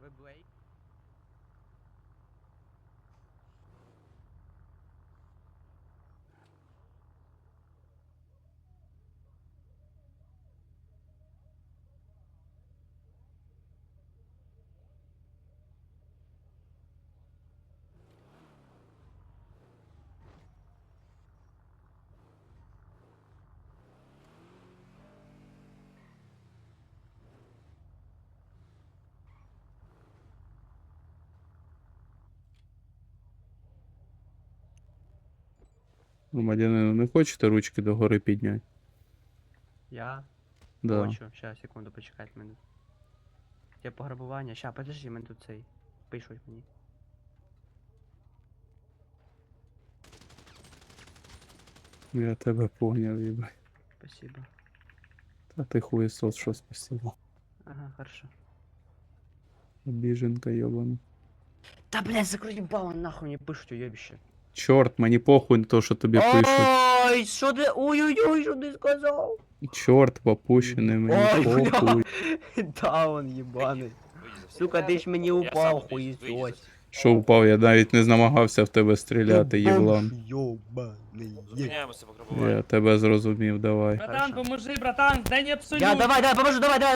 Web Wake Громадянину, не хочете ручки догори підняти? Я Да. хочу. Ща, секунду, почекайте мене. Є пограбування. Ща, подожди, мене тут цей. Пишуть мені. Я тебе поняв, їбай. Спасибо. Та ти хуєсос, що спасибо. Ага, хорошо. Обіженка йобана. Та блядь, закрой ебало, нахуй мені пишуть уєбіще. Чорт, мені похуй на то, що тобі пишуть. Ой, що ти? Ой-ой-ой, що ти сказав? Чорт попущений, мені Ой, бля. похуй. Даун єбаний. Сука, ти ж мені упав, хуєсось. Що впав, я навіть не намагався в тебе стріляти, єблан. Йобаний. Зупиняємося пограбування. Я тебе зрозумів, давай. Братан, поможи, братан, дай не псую. Я, давай, давай, поможу, давай, давай.